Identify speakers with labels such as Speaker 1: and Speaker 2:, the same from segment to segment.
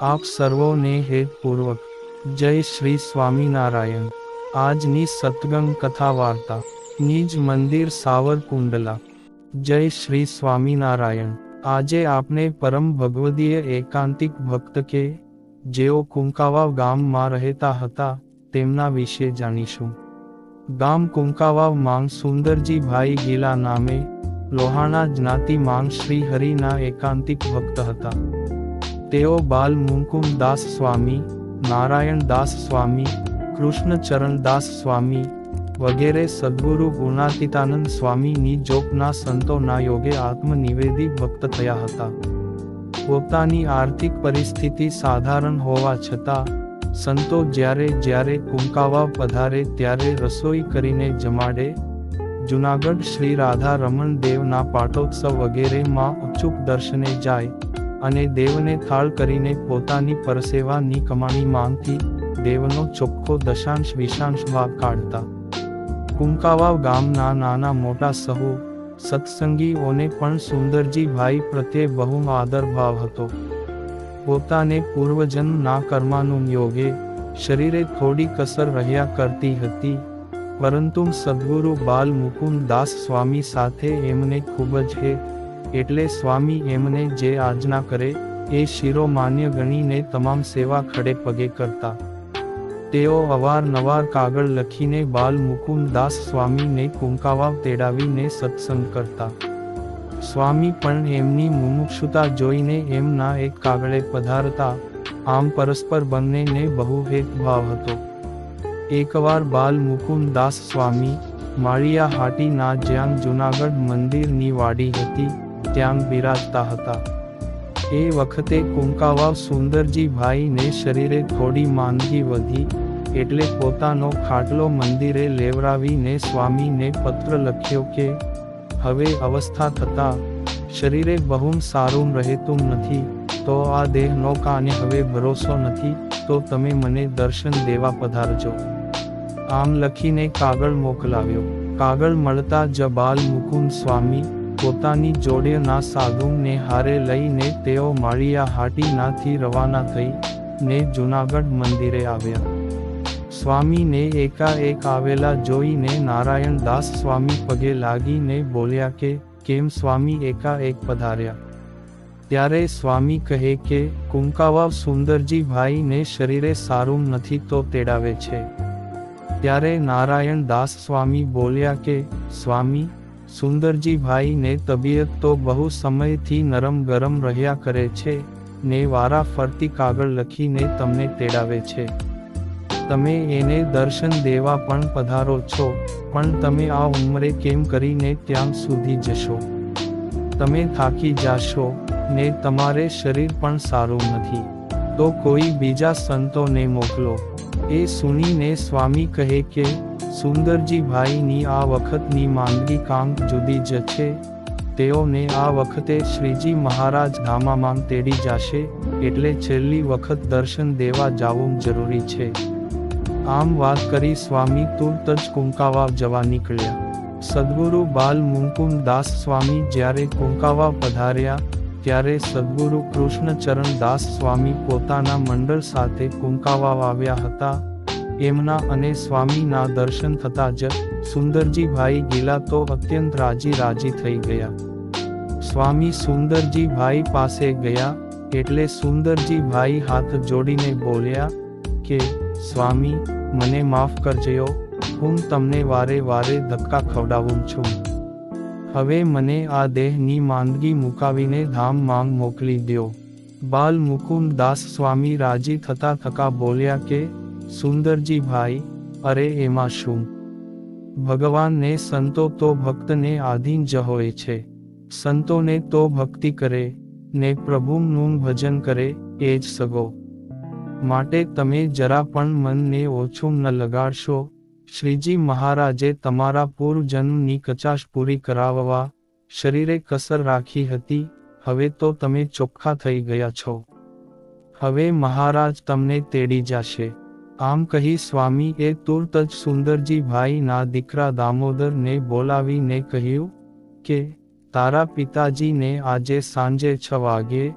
Speaker 1: આપ સર્વોને હેતપૂર્વક જય શ્રી સ્વામિનારાયણ. આજની સતગંગ કથા વાર્તા. નિજ મંદિર સાવરકુંડલા. જય શ્રી સ્વામિનારાયણ. આજે આપણે પરમ ભગવદીય એકાંતિક ભક્ત કે, જેઓ કુંકાવાવ ગામમાં રહેતા હતા, તેમના વિશે જાણીશું. ગામ કુંકાવાવ માંગ સુંદરજીભાઈ ગીલા નામે, લોહાણા જ્ઞાતિ માંગ શ્રી હરિના એકાંતિક ભક્ત હતા. તેઓ બાલ મુકુમ દાસ સ્વામી, નારાયણ દાસ સ્વામી, કૃષ્ણચરણ દાસ સ્વામી વગેરે સદગુરુ ગુણાતીતાનંદ સ્વામીની જોપના સંતોના યોગે આત્મનિવેદી ભક્ત થયા હતા. પોતાની આર્થિક પરિસ્થિતિ સાધારણ હોવા છતાં, સંતો જ્યારે જ્યારે કુંકાવા પધારે ત્યારે રસોઈ કરીને જમાડે, જુનાગઢ શ્રી રાધા રમણ દેવના પાટોત્સવ વગેરેમાં અચૂક દર્શને જાય અને દેવને થાળ કરીને પોતાની પરસેવાની કમાણી માંગતી દેવનો ચોખ્ખો દશાંશ વિશાંશ ભાગ કાઢતા. કુંકાવાવ ગામના નાના મોટા સહુ, સત્સંગીઓને પણ સુંદરજી ભાઈ પ્રત્યે બહુ આદર ભાવ હતો. પોતાને પૂર્વજન્મના કર્માનું યોગે, શરીરે થોડી કસર રહ્યા કરતી હતી, પરંતુ સદગુરુ બાલ મુકુંદ દાસ સ્વામી સાથે એમને ખૂબ જ હે એટલે સ્વામી એમને જે આજ્ઞા કરે, એ શિરોમાન્ય ગણીને તમામ સેવા ખડે પગે કરતા. તેઓ અવારનવાર કાગળ લખીને બાલ મુકુમદાસ સ્વામીને કુંકાવા તેડાવીને સત્સંગ કરતા. સ્વામી પણ એમની મુમુક્ષુતા જોઈને એમના એક કાગળે પધારતા, આમ પરસ્પર બંનેને બહુ ભેદભાવ હતો. એકવાર બાલ મુકુંદાસ સ્વામી, માળિયા હાટીના જ્યાં જૂનાગઢ મંદિરની વાડી હતી ત્યાં બિરાજતા હતા. એ વખતે કુંકાવાવ સુંદરજી ભાઈને શરીરે થોડી માંદગી વધી, એટલે પોતાનો ખાટલો મંદિરે લેવરાવીને સ્વામીને પત્ર લખ્યો કે, હવે અવસ્થા થતા, શરીરે બહુ સારું રહેતું નથી, તો આ દેહનો કાને હવે ભરોસો નથી, તો તમે મને દર્શન દેવા પધારજો. આમ લખીને કાગળ મોકલાવ્યો. કાગળ મળતા જ બાલ મુકુંદ સ્વામી પોતાની જોડેના સાધુને હારે લઈને તેઓ માળિયા હાટીનાથી રવાના થઈ, ને જુનાગઢ મંદિરે આવ્યા. સ્વામીને એકાએક આવેલા જોઈને નારાયણ દાસ સ્વામી પગે લાગીને બોલ્યા કે, કેમ સ્વામી એકાએક પધાર્યા? ત્યારે સ્વામી કહે કે, કુંકાવાવ સુંદરજી ભાઈને શરીરે સારું નથી તો તેડાવે છે. ત્યારે નારાયણ દાસ સ્વામી બોલ્યા કે, સ્વામી સુંદરજી ભાઈને તબિયત તો બહુ સમયથી નરમ ગરમ રહ્યા કરે છે, ને વારા ફરતી કાગળ લખીને તમને તેડાવે છે. તમે એને દર્શન દેવા પણ પધારો છો, પણ તમે આ ઉંમરે કેમ કરીને ત્યાં સુધી જશો? તમે થાકી જાશો, ને તમારે શરીર પણ સારું નથી. તો કોઈ બીજા સંતોને મોકલો. એ સુનીને સ્વામી કહે કે સુંદરજી ભાઈની આ વખતની માંદગી કામ જુદી જ છે. તેઓને આ વખતે શ્રીજી મહારાજ ધામામાં તેડી જશે, એટલે છેલ્લી વખત દર્શન દેવા જવું જરૂરી છે. આમ વાત કરી સ્વામી તુરત જ કુંકાવા જવા નીકળ્યા. સદગુરુ બાલ મુકુંદ દાસ સ્વામી જ્યારે કુંકાવા પધાર્યા, ત્યારે સદગુરુ કૃષ્ણચરણ દાસ સ્વામી પોતાના મંડળ સાથે કુંકાવા આવ્યા હતા. એમના અને સ્વામીના દર્શન થતા જ સુંદરજી ભાઈ ગીલા તો અત્યંત રાજી રાજી થઈ ગયા. સ્વામી સુંદરજી ભાઈ પાસે ગયા એટલે સુંદરજી ભાઈ હાથ જોડીને બોલ્યા કે, સ્વામી, મને માફ કરજો હું તમને વારે વારે ધક્કા ખવડાવું છું. હવે મને આ દેહની માંદગી મુકાવીને ધામ માંગ મોકલી દો બાલ મુકુંદ દાસ સ્વામી રાજી થતા થકા બોલ્યા કે સુંદરજી ભાઈ અરે એમાં શું? ભગવાનને સંતો તો ભક્તને આધીન જ હોય છે. સંતોને તો ભક્તિ કરે, ને પ્રભુનું ભજન કરે, એ જ સગો. માટે તમે જરા પણ મનને ઓછું ન લગાડશો. શ્રીજી મહારાજે તમારા પૂર્વજન્મની કચાશ પૂરી કરાવવા, શરીરે કસર રાખી હતી, હવે તો તમે ચોખ્ખા થઈ ગયા છો. હવે મહારાજ તમને તેડી જશે. આમ કહી સ્વામી એ તુરત જ સુંદરજી ભાઈના દીકરા દામોદરને બોલાવીને કહ્યું કે, તારા પિતાજીને આજે સાંજે છ વાગ્યે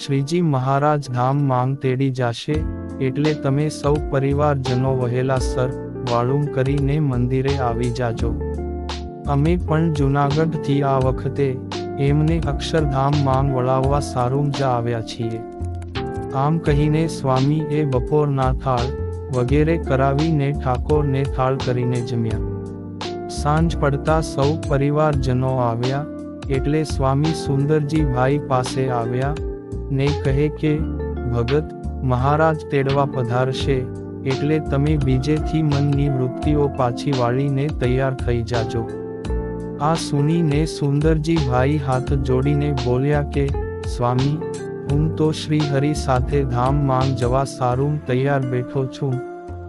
Speaker 1: શ્રીજી મહારાજ ધામ માંગ તેડી જાશે, એટલે તમે સૌ પરિવારજનો વહેલા સર, વાળું કરીને મંદિરે આવી જાજો. અમે પણ જૂનાગઢથી આ વખતે એમને અક્ષરધામ માંગ વળાવવા સારું જ આવ્યા છીએ. આમ કહીને સ્વામી એ બપોરના થાળ વગેરે કરાવીને ઠાકોરને થાળ કરીને જમ્યા. સાંજ પડતા સૌ પરિવારજનો આવ્યા, એટલે સ્વામી સુંદરજી ભાઈ પાસે આવ્યા, ને કહે કે, ભગત, મહારાજ તેડવા પધારશે, એટલે તમે બીજેથી મનની વૃત્તિઓ પાછી વાળીને તૈયાર થઈ જાજો. આ સુનીને સુંદરજી ભાઈ હાથ જોડીને બોલ્યા કે, સ્વામી હું તો શ્રી હરિ સાથે ધામ માંગ જવા સારું તૈયાર બેઠો છું.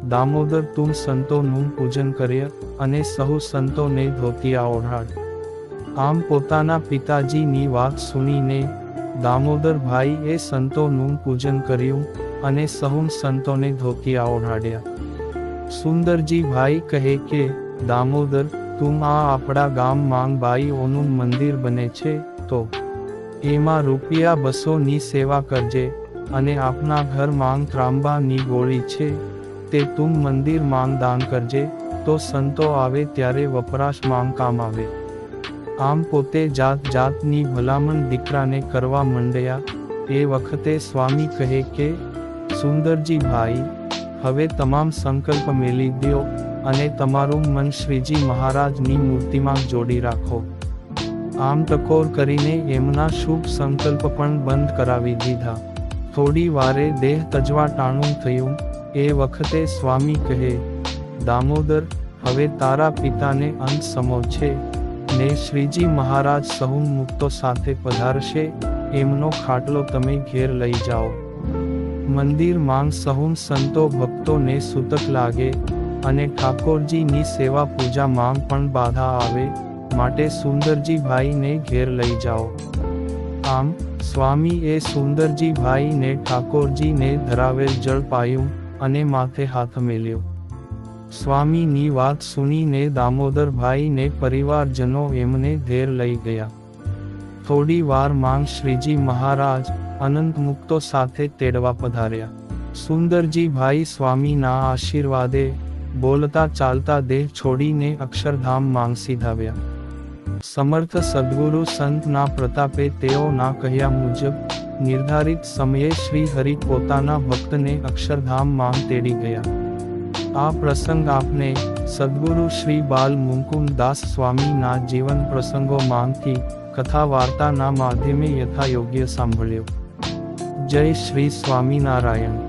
Speaker 1: દામોદર તું સંતોનું પૂજન કર્ય અને સહુ સંતોને ધોતિયા ઓઢાડ આમ પોતાના પિતાજીની વાત સુનીને દામોદર ભાઈ સંતોનું પૂજન કર્યું અને સહુ સંતોને ધોતિયા ઓઢાડ્યા સુંદરજી ભાઈ કહે કે, દામોદર, તું આ આપણા ગામ માંગ બાઈઓનું મંદિર બને છે તો એમાં રૂપિયા બસોની સેવા કરજે, અને આપના ઘર માંગ ત્રાંબાની ગોળી છે, તે તું મંદિર માંગ દાન કરજે, તો સંતો આવે ત્યારે વપરાશ માંગ કામ આવે. આમ પોતે જાત જાતની ભલામણ દીકરાને કરવા મંડ્યા, એ વખતે સ્વામી કહે કે, સુંદરજી ભાઈ, હવે તમામ સંકલ્પ મેલી દ્યો, અને તમારું મન શ્રીજી મહારાજની મૂર્તિમાં જોડી રાખો. આમ ટકોર કરીને એમના શુભ સંકલ્પ પણ બંધ કરાવી દીધા. થોડી વારે દેહ તજવા ટાણું થયું. એ વખતે સ્વામી કહે, દામોદર, હવે તારા પિતાને અંત સમો છે. ને શ્રીજી મહારાજ સહુ મુક્તો સાથે પધારશે. એમનો ખાટલો તમે ઘેર લઈ જાઓ. મંદિર માંગ સહુમ સંતો ભક્તોને સૂતક લાગે અને ઠાકોરજીની સેવા પૂજા માંગ પણ બાધા આવે. માટે સુંદરજી ભાઈને ઘેર લઈ જાઓ. આમ, સ્વામીએ સુંદરજીભાઈને સુંદરજી ભાઈને ઠાકોરજીને ધરાવેલ જળ પાયું અને માથે હાથ મેલ્યો. સ્વામીની વાત સુનીને દામોદર ભાઈને પરિવારજનો એમને ઘેર લઈ ગયા. થોડી વાર માંગ શ્રીજી મહારાજ અનંત મુક્તો સાથે તેડવા પધાર્યા. સુંદરજી ભાઈ સ્વામીના આશીર્વાદે બોલતા ચાલતા દેહ છોડીને અક્ષરધામ માંગ સીધાવ્યા. સમર્થ સદગુરુ સંતના પ્રતાપે તેઓના કહ્યા મુજબ નિર્ધારિત સમયે શ્રી હરિ પોતાના ભક્તને અક્ષરધામ માંગ તેડી ગયા આ પ્રસંગ આપને સદગુરુ શ્રી બાલ મુકુંદ દાસ સ્વામીના જીવન પ્રસંગો માંગથી કથા વાર્તાના માધ્યમે યથાયોગ્ય સાંભળ્યો જય શ્રી સ્વામિનારાયણ